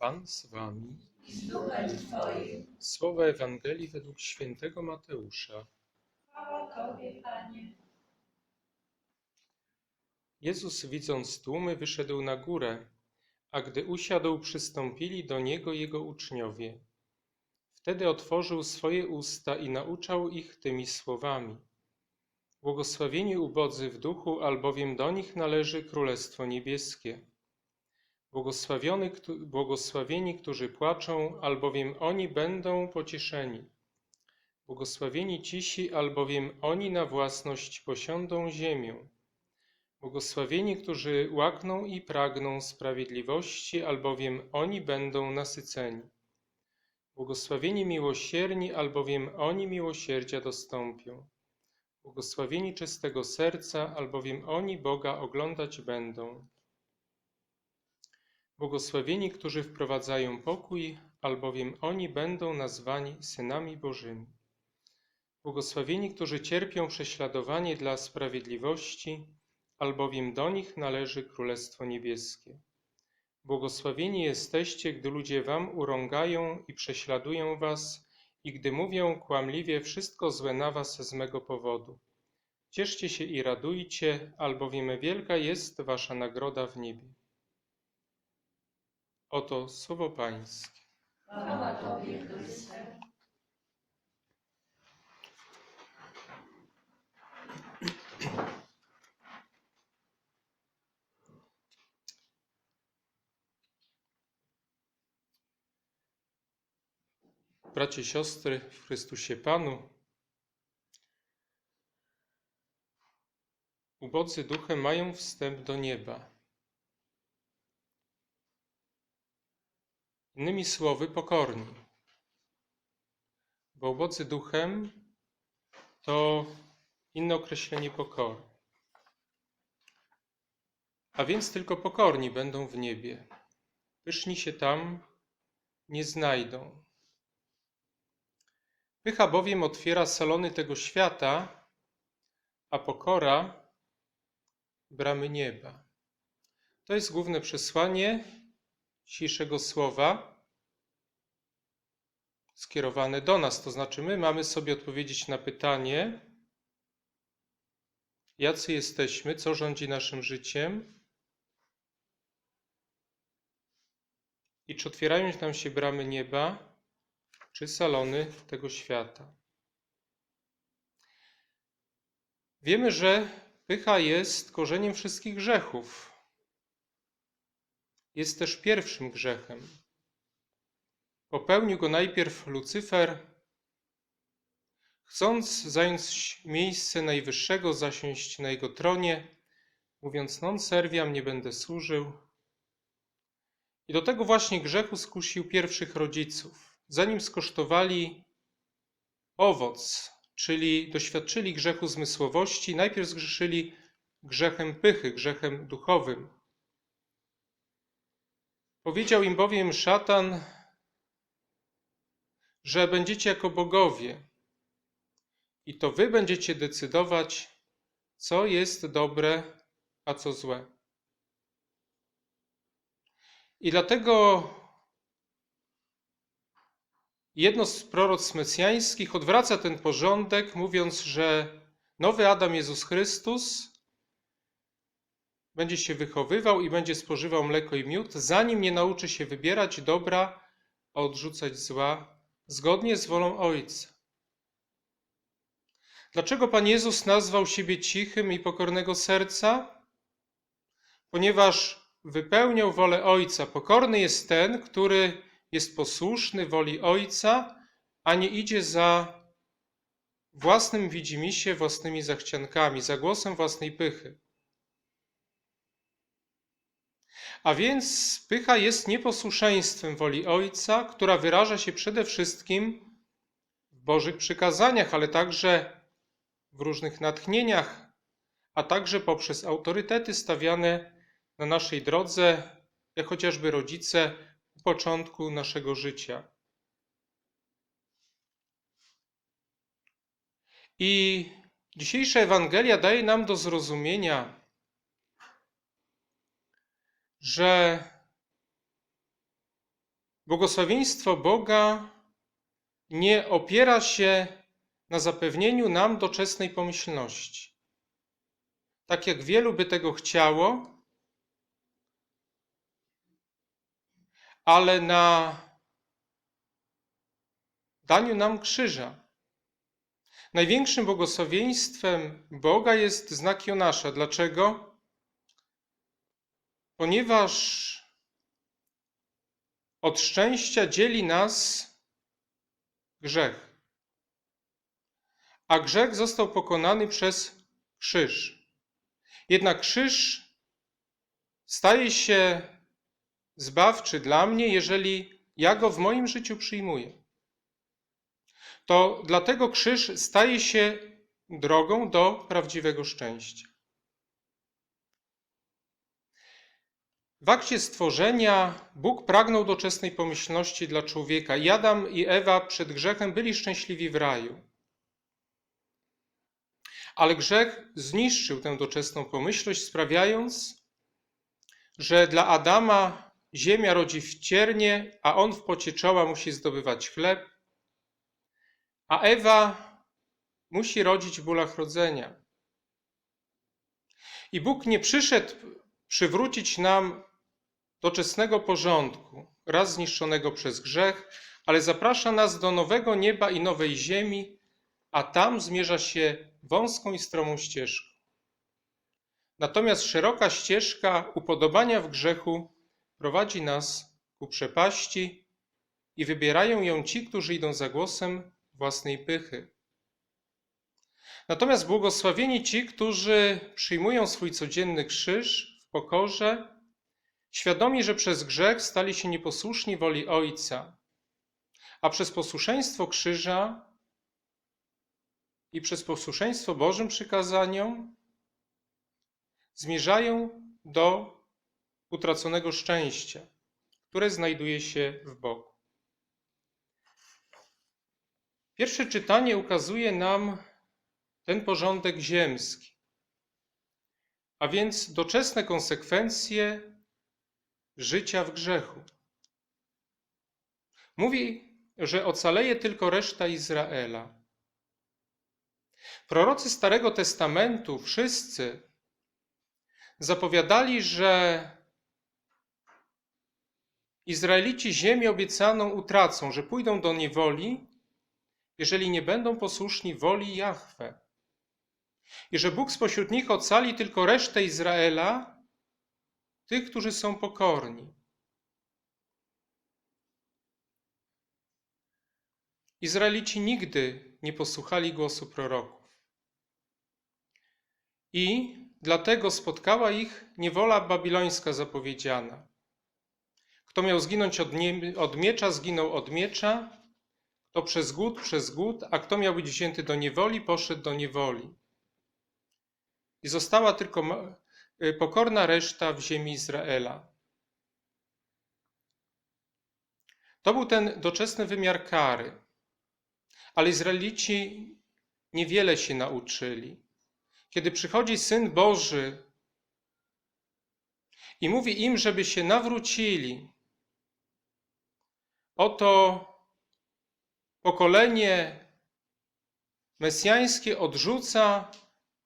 Pan z wami. Słowa Ewangelii według świętego Mateusza. Tobie, Panie. Jezus, widząc tłumy, wyszedł na górę, a gdy usiadł, przystąpili do niego jego uczniowie. Wtedy otworzył swoje usta i nauczał ich tymi słowami. Błogosławieni ubodzy w duchu, albowiem do nich należy Królestwo Niebieskie. Błogosławieni, którzy płaczą, albowiem oni będą pocieszeni. Błogosławieni cisi, albowiem oni na własność posiądą ziemię. Błogosławieni, którzy łakną i pragną sprawiedliwości, albowiem oni będą nasyceni. Błogosławieni miłosierni, albowiem oni miłosierdzia dostąpią. Błogosławieni czystego serca, albowiem oni Boga oglądać będą. Błogosławieni, którzy wprowadzają pokój, albowiem oni będą nazwani synami Bożymi. Błogosławieni, którzy cierpią prześladowanie dla sprawiedliwości, albowiem do nich należy Królestwo Niebieskie. Błogosławieni jesteście, gdy ludzie wam urągają i prześladują was, i gdy mówią kłamliwie wszystko złe na was z mego powodu. Cieszcie się i radujcie, albowiem wielka jest wasza nagroda w niebie. Oto słowo Pańskie. Chwała Tobie, Chryste. Bracie, siostry w Chrystusie Panu, ubodzy duchem mają wstęp do nieba. Innymi słowy, pokorni. Bo ubodzy duchem to inne określenie pokory. A więc tylko pokorni będą w niebie. Pyszni się tam nie znajdą. Pycha bowiem otwiera salony tego świata, a pokora bramy nieba. To jest główne przesłanie dzisiejszego słowa skierowane do nas. To znaczy, my mamy sobie odpowiedzieć na pytanie, jacy jesteśmy, co rządzi naszym życiem i czy otwierają nam się bramy nieba, czy salony tego świata. Wiemy, że pycha jest korzeniem wszystkich grzechów. Jest też pierwszym grzechem. Popełnił go najpierw Lucyfer, chcąc zająć miejsce najwyższego, zasiąść na jego tronie, mówiąc: Non serviam, nie będę służył. I do tego właśnie grzechu skusił pierwszych rodziców zanim skosztowali owoc, czyli doświadczyli grzechu zmysłowości, najpierw zgrzeszyli grzechem pychy, grzechem duchowym. Powiedział im bowiem szatan, że będziecie jako bogowie i to wy będziecie decydować, co jest dobre, a co złe. I dlatego Jedno z proroc mesjańskich odwraca ten porządek, mówiąc, że nowy Adam Jezus Chrystus będzie się wychowywał i będzie spożywał mleko i miód, zanim nie nauczy się wybierać dobra, a odrzucać zła, zgodnie z wolą Ojca. Dlaczego Pan Jezus nazwał siebie cichym i pokornego serca? Ponieważ wypełniał wolę Ojca. Pokorny jest ten, który jest posłuszny woli Ojca, a nie idzie za własnym widzimisię, własnymi zachciankami, za głosem własnej pychy. A więc pycha jest nieposłuszeństwem woli Ojca, która wyraża się przede wszystkim w Bożych przykazaniach, ale także w różnych natchnieniach, a także poprzez autorytety stawiane na naszej drodze, jak chociażby rodzice, początku naszego życia. I dzisiejsza Ewangelia daje nam do zrozumienia, że Błogosławieństwo Boga nie opiera się na zapewnieniu nam doczesnej pomyślności. Tak jak wielu by tego chciało, ale na daniu nam krzyża. Największym błogosławieństwem Boga jest znak Jonasza. Dlaczego? Ponieważ od szczęścia dzieli nas grzech. A grzech został pokonany przez krzyż. Jednak krzyż staje się zbawczy dla mnie, jeżeli ja go w moim życiu przyjmuję. To dlatego krzyż staje się drogą do prawdziwego szczęścia. W akcie stworzenia Bóg pragnął doczesnej pomyślności dla człowieka. I Adam i Ewa przed grzechem byli szczęśliwi w raju. Ale grzech zniszczył tę doczesną pomyślność, sprawiając, że dla Adama ziemia rodzi w ciernie, a on w pocie czoła musi zdobywać chleb, a Ewa musi rodzić w bólach rodzenia. I Bóg nie przyszedł przywrócić nam doczesnego porządku, raz zniszczonego przez grzech, ale zaprasza nas do nowego nieba i nowej ziemi, a tam zmierza się wąską i stromą ścieżką. Natomiast szeroka ścieżka upodobania w grzechu prowadzi nas ku przepaści i wybierają ją ci, którzy idą za głosem własnej pychy. Natomiast błogosławieni ci, którzy przyjmują swój codzienny krzyż w pokorze, świadomi, że przez grzech stali się nieposłuszni woli Ojca, a przez posłuszeństwo krzyża i przez posłuszeństwo Bożym przykazaniom zmierzają do utraconego szczęścia, które znajduje się w Bogu. Pierwsze czytanie ukazuje nam ten porządek ziemski, a więc doczesne konsekwencje życia w grzechu. Mówi, że ocaleje tylko reszta Izraela. Prorocy Starego Testamentu, wszyscy, zapowiadali, że Izraelici ziemię obiecaną utracą, że pójdą do niewoli, jeżeli nie będą posłuszni woli Jahwe. I że Bóg spośród nich ocali tylko resztę Izraela, tych, którzy są pokorni. Izraelici nigdy nie posłuchali głosu proroków. I dlatego spotkała ich niewola babilońska zapowiedziana. Kto miał zginąć od, nie, od miecza, zginął od miecza, kto przez głód, przez głód, a kto miał być wzięty do niewoli, poszedł do niewoli. I została tylko pokorna reszta w ziemi Izraela. To był ten doczesny wymiar kary. Ale Izraelici niewiele się nauczyli. Kiedy przychodzi Syn Boży i mówi im, żeby się nawrócili, oto pokolenie mesjańskie odrzuca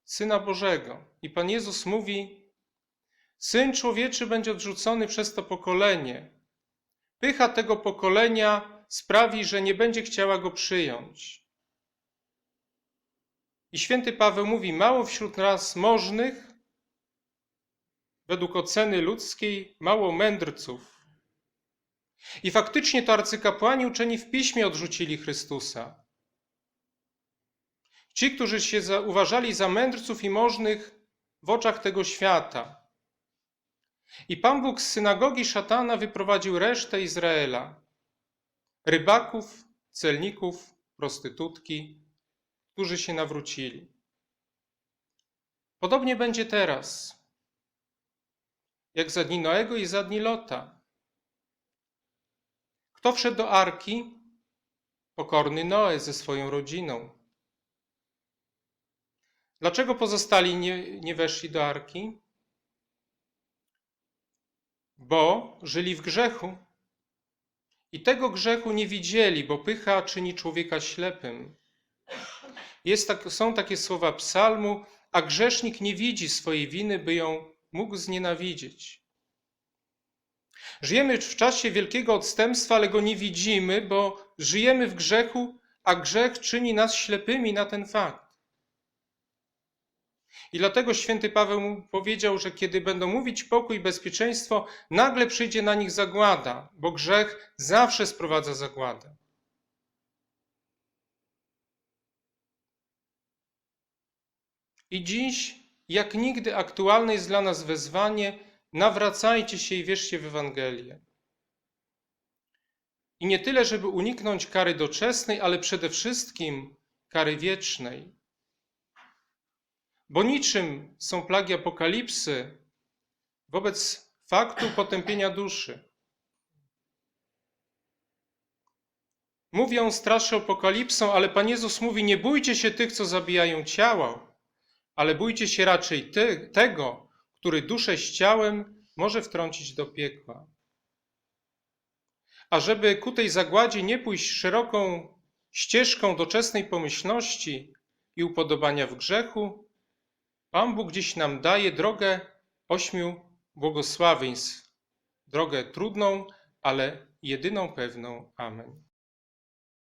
Syna Bożego. I Pan Jezus mówi: Syn człowieczy będzie odrzucony przez to pokolenie. Pycha tego pokolenia sprawi, że nie będzie chciała go przyjąć. I święty Paweł mówi: Mało wśród nas możnych, według oceny ludzkiej, mało mędrców. I faktycznie to arcykapłani uczeni w piśmie odrzucili Chrystusa. Ci, którzy się uważali za mędrców i możnych w oczach tego świata. I Pan Bóg z synagogi szatana wyprowadził resztę Izraela. Rybaków, celników, prostytutki, którzy się nawrócili. Podobnie będzie teraz, jak za dni Noego i za dni Lota. Kto wszedł do arki? Pokorny Noe ze swoją rodziną. Dlaczego pozostali nie, nie weszli do arki? Bo żyli w grzechu I tego grzechu nie widzieli, bo pycha czyni człowieka ślepym. Tak, są takie słowa psalmu, a grzesznik nie widzi swojej winy, by ją mógł znienawidzić. Żyjemy w czasie wielkiego odstępstwa, ale go nie widzimy, bo żyjemy w grzechu, a grzech czyni nas ślepymi na ten fakt. I dlatego święty Paweł mu powiedział, że kiedy będą mówić pokój i bezpieczeństwo, nagle przyjdzie na nich zagłada, bo grzech zawsze sprowadza zagładę. I dziś, jak nigdy aktualne jest dla nas wezwanie, nawracajcie się i wierzcie w Ewangelię. I nie tyle, żeby uniknąć kary doczesnej, ale przede wszystkim kary wiecznej. Bo niczym są plagi apokalipsy wobec faktu potępienia duszy. Mówią, straszy apokalipsą, ale Pan Jezus mówi: Nie bójcie się tych, co zabijają ciało, ale bójcie się raczej ty, tego, który duszę z ciałem może wtrącić do piekła. A żeby ku tej zagładzie nie pójść szeroką ścieżką doczesnej pomyślności i upodobania w grzechu, Pan Bóg dziś nam daje drogę ośmiu błogosławieństw. Drogę trudną, ale jedyną pewną. Amen.